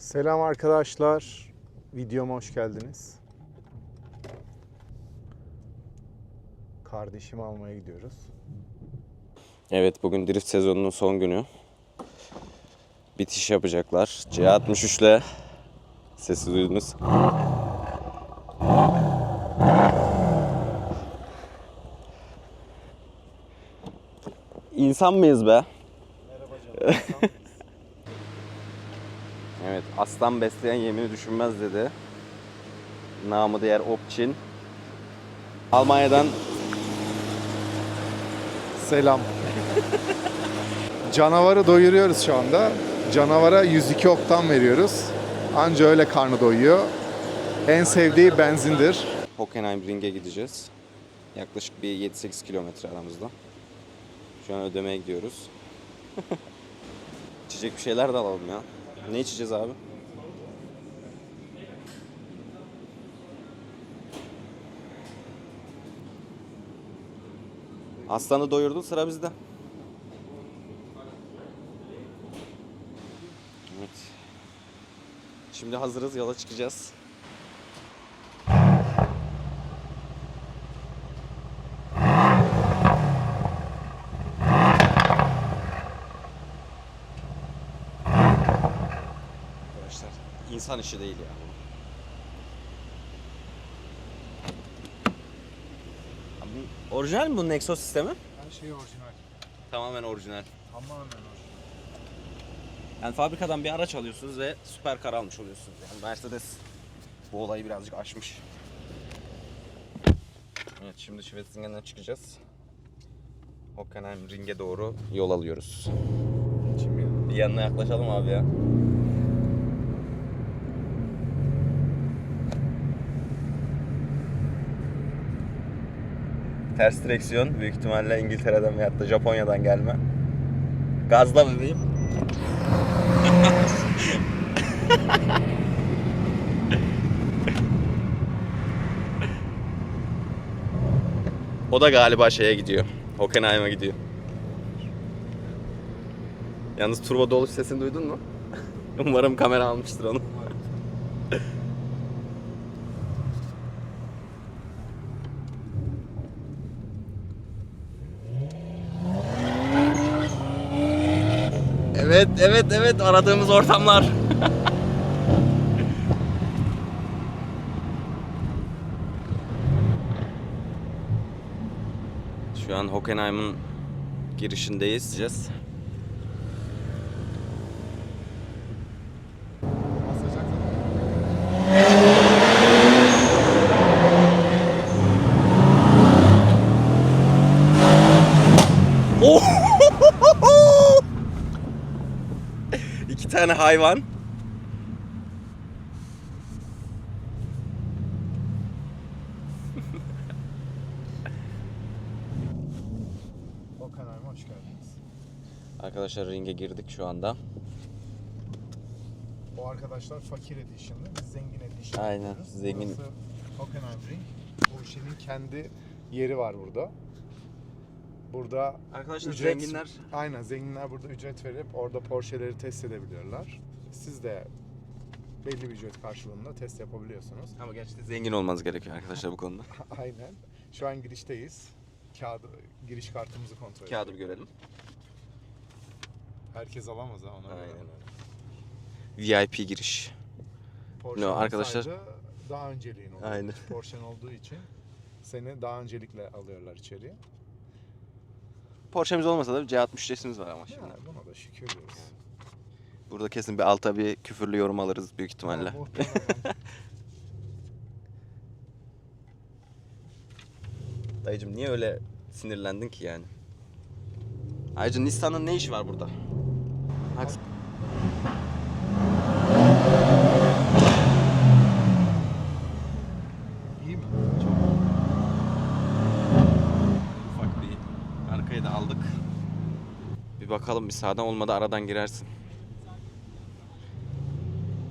Selam arkadaşlar. Videoma hoş geldiniz. Kardeşimi almaya gidiyoruz. Evet bugün drift sezonunun son günü. Bitiş yapacaklar. C63 ile sesi duydunuz. İnsan mıyız be? Evet, aslan besleyen yemini düşünmez dedi. Namı diğer Opçin. Almanya'dan Selam. Canavarı doyuruyoruz şu anda. Canavara 102 oktan veriyoruz. Anca öyle karnı doyuyor. En sevdiği benzindir. Hockenheim Ring'e gideceğiz. Yaklaşık bir 7-8 kilometre aramızda. Şu an ödemeye gidiyoruz. İçecek bir şeyler de alalım ya. Ne içeceğiz abi? Aslanı doyurdun sıra bizde. Evet. Şimdi hazırız yola çıkacağız. Arkadaşlar insan işi değil ya. Abi, orijinal mi bunun egzoz sistemi? Her şey orijinal. Tamamen orijinal. Tamamen orijinal. Yani fabrikadan bir araç alıyorsunuz ve süper kar almış oluyorsunuz. Yani Mercedes bu olayı birazcık aşmış. Evet şimdi Schwetzingen'den çıkacağız. Hockenheim ringe doğru yol alıyoruz. Bir yanına yaklaşalım abi ya. Ters direksiyon büyük ihtimalle İngiltere'den veyahut da Japonya'dan gelme. Gazla bebeğim. O da galiba şeye gidiyor. Hockenheim'a gidiyor. Yalnız turbo doluş sesini duydun mu? Umarım kamera almıştır onu. Evet, evet, evet aradığımız ortamlar. Şu an Hockenheim'ın girişindeyiz. Tane hayvan. Hockenheim'a hoş geldiniz. Arkadaşlar ringe girdik şu anda. Bu arkadaşlar fakir edition'ı, biz zengin edition Aynen, yapıyoruz. zengin. Burası Hockenheim Ring. Bu işinin kendi yeri var burada. Burada Arkadaşlar ücret, zenginler Aynen zenginler burada ücret verip orada Porsche'leri test edebiliyorlar. Siz de belli bir ücret karşılığında test yapabiliyorsunuz. ama gerçekten zengin olmanız gerekiyor arkadaşlar bu konuda. Aynen. Şu an girişteyiz. Kağıdı, giriş kartımızı kontrol Kağıdı bir edelim. görelim. Herkes alamaz ha ona. Aynen öyle. VIP giriş. Porsche'nin No, arkadaşlar- daha önceliğin oluyor. Aynen. Porsche'nin olduğu için seni daha öncelikle alıyorlar içeriye. Porsche'miz olmasa da bir C63'imiz var ama şimdi. Ya, buna da şükür diyoruz. Burada kesin bir alta bir küfürlü yorum alırız büyük ihtimalle. Dayıcım niye öyle sinirlendin ki yani? Ayrıca Nissan'ın ne işi var burada? Haks- bakalım bir sağdan olmadı aradan girersin.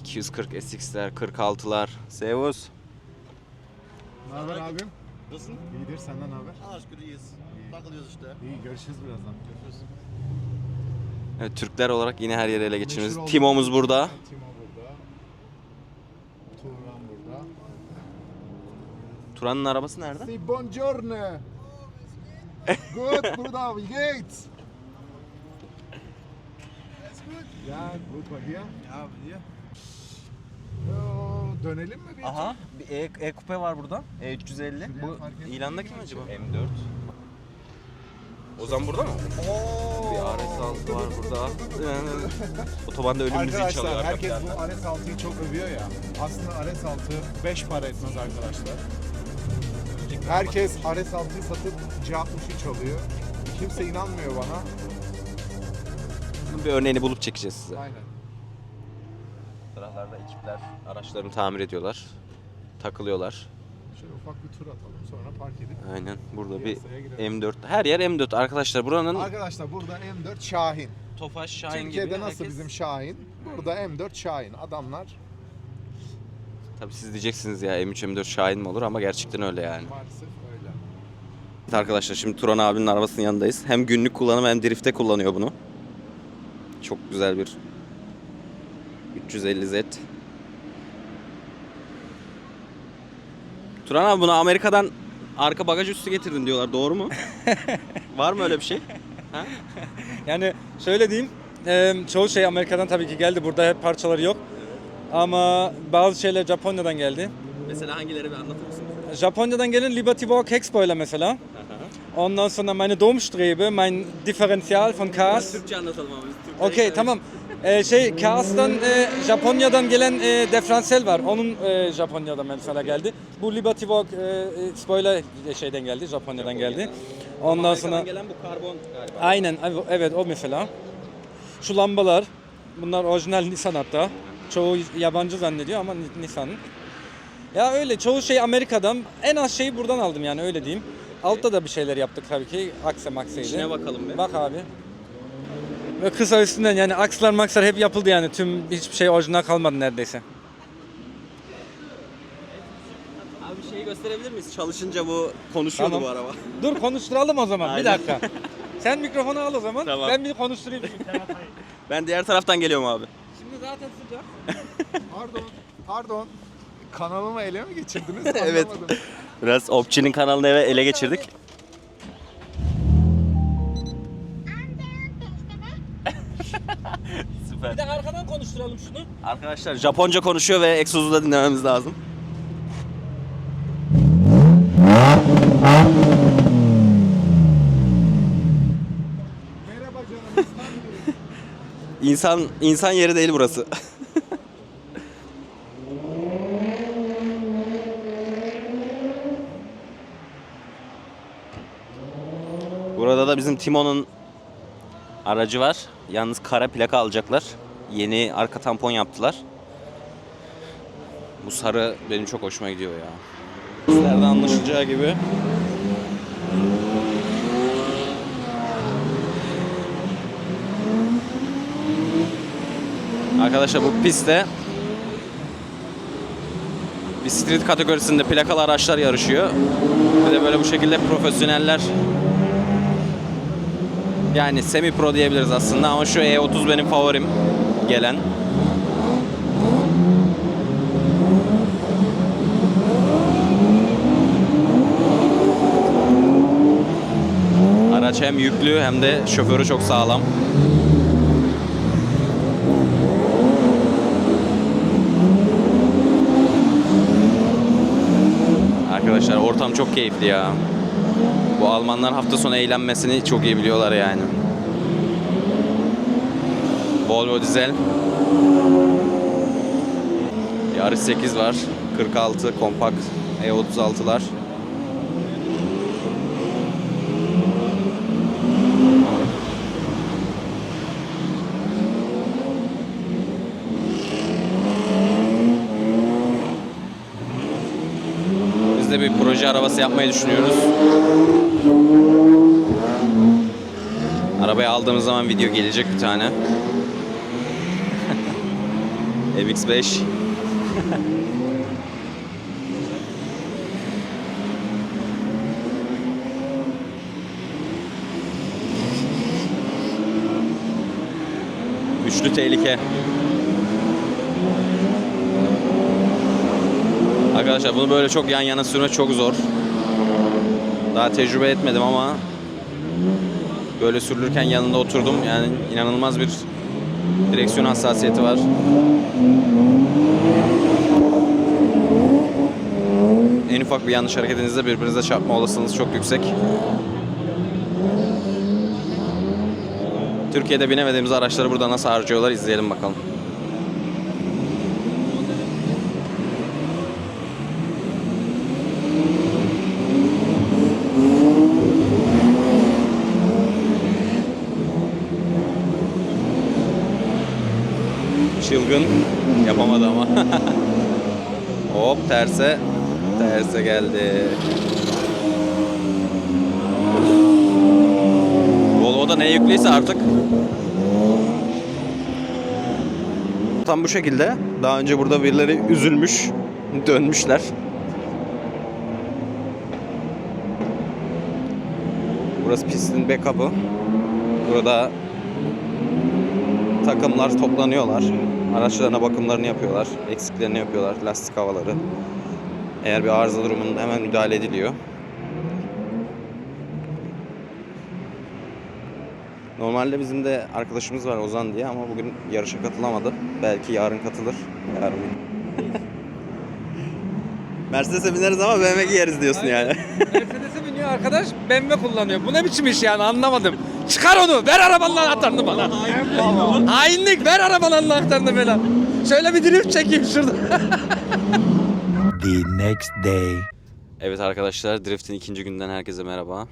240 SX'ler, 46'lar. Sevus. Ne haber abim? Nasılsın? İyidir senden ne haber? Allah aşkına iyiyiz. Takılıyoruz işte. İyi görüşürüz birazdan. Görüşürüz. Evet, Türkler olarak yine her yere ele geçirmiyoruz. Timo'muz burada. Timo burada. Turan burada. Turan'ın arabası nerede? Si buongiorno. Good, burada. Yates. Ja, gut bei dir? Ja, Dönelim mi bir? Aha bir E, e kupe var burada. E350. Şuraya Bu fark ettim. ilandaki mi acaba? M4. Ozan burada mı? Bir RS6 var burada. Otobanda ölüm müziği çalıyor Arkadaşlar arka herkes bu RS6'yı çok övüyor ya. Aslında RS6 5 para etmez arkadaşlar. Herkes RS6'yı satıp C63 alıyor. Kimse inanmıyor bana. Bunun bir örneğini bulup çekeceğiz size. Aynen. Taraflarda ekipler araçlarını tamir ediyorlar. Takılıyorlar. Şöyle ufak bir tur atalım sonra park edip. Aynen burada bir Piyasaya girelim. M4. Her yer M4 arkadaşlar. Buranın Arkadaşlar burada M4 Şahin. Tofaş Şahin Türkiye'de gibi. nasıl herkes- bizim Şahin? Burada M4 Şahin. Adamlar Tabii siz diyeceksiniz ya M3 M4 Şahin mi olur ama gerçekten öyle yani. Maalesef öyle. Evet arkadaşlar şimdi Turan abinin arabasının yanındayız. Hem günlük kullanım hem drifte kullanıyor bunu. Çok güzel bir 350 Z. Turan abi bunu Amerika'dan arka bagaj üstü getirdin diyorlar. Doğru mu? Var mı öyle bir şey? Yani şöyle diyeyim, e, çoğu şey Amerika'dan tabii ki geldi. Burada hep parçaları yok. Ama bazı şeyler Japonya'dan geldi. Mesela hangileri bir anlatır mısın? Japonya'dan gelen Liberty Walk Heckspoiler mesela. Ondan sonra meine Domstrebe, mein Differential von Cars. Türkçe anlatalım abi. Okey tamam. Ee, şey Cars'tan e, Japonya'dan gelen e, diferansiyel var. Onun e, Japonya'dan mesela geldi. Bu Liberty Walk e, e, spoiler şeyden geldi, Japonya'dan geldi. Ondan sonra gelen bu karbon galiba. Aynen ev- evet o mesela. Şu lambalar bunlar orijinal Nissan hatta. Çoğu yabancı zannediyor ama Ni- Nissan'ın. Ya öyle çoğu şey Amerika'dan. En az şeyi buradan aldım yani öyle diyeyim. Altta da bir şeyler yaptık tabii ki. Akse makseydi. İçine bakalım bir. Bak abi. Ve kısa üstünden yani akslar makslar hep yapıldı yani. Tüm hiçbir şey orijinal kalmadı neredeyse. Abi bir şeyi gösterebilir miyiz? Çalışınca bu konuşuyordu Tamam. bu araba. Dur konuşturalım o zaman. Bir Aynen. dakika. Sen mikrofonu al o zaman. Tamam. Ben bir konuşturayım. Ben diğer taraftan geliyorum abi. Şimdi zaten sıcak. pardon pardon kanalımı ele mi geçirdiniz? Evet. Anlamadım. Biraz Opçi'nin kanalını eve ele geçirdik. Süper. Bir de arkadan konuşturalım şunu. Arkadaşlar Japonca konuşuyor ve egzozu da dinlememiz lazım. İnsan insan yeri değil burası. Burada da bizim Timo'nun aracı var. Yalnız kara plaka alacaklar. Yeni arka tampon yaptılar. Bu sarı benim çok hoşuma gidiyor ya. Sizlerde anlaşılacağı gibi. Arkadaşlar bu pistte bir street kategorisinde plakalı araçlar yarışıyor. Bir de böyle bu şekilde profesyoneller yani semi pro diyebiliriz aslında ama şu E30 benim favorim gelen. Araç hem yüklü hem de şoförü çok sağlam. Arkadaşlar ortam çok keyifli ya. Bu Almanlar hafta sonu eğlenmesini çok iyi biliyorlar yani. Volvo dizel. Yaris 8 var. 46 kompakt E36'lar. Bir proje arabası yapmayı düşünüyoruz. Arabayı aldığımız zaman video gelecek bir tane. MX-5. Üçlü tehlike. Arkadaşlar bunu böyle çok yan yana sürmek çok zor. Daha tecrübe etmedim ama böyle sürülürken yanında oturdum. Yani inanılmaz bir direksiyon hassasiyeti var. En ufak bir yanlış hareketinizde birbirinize çarpma olasılığınız çok yüksek. Türkiye'de binemediğimiz araçları burada nasıl harcıyorlar izleyelim bakalım. Yapamadı ama. Hop terse. Terse geldi. Volvo'da ne yüklüyse artık. Tam bu şekilde. Daha önce burada birileri üzülmüş. Dönmüşler. Burası pistin backup'ı. Burada takımlar toplanıyorlar. Araçlarına bakımlarını yapıyorlar. Eksiklerini yapıyorlar. Lastik havaları. Eğer bir arıza durumunda hemen müdahale ediliyor. Normalde bizim de arkadaşımız var Ozan diye ama bugün yarışa katılamadı. Belki yarın katılır. Yarın. Mercedes'e bineriz ama BMW yeriz diyorsun yani. Mercedes'e biniyor arkadaş, BMW kullanıyor. Bu ne biçim iş yani anlamadım. Çıkar onu, ver arabanın anahtarını bana. Hainlik, ver arabanın anahtarını bana. Şöyle bir drift çekeyim şurada. the next day. Evet arkadaşlar Drift'in ikinci günden herkese merhaba.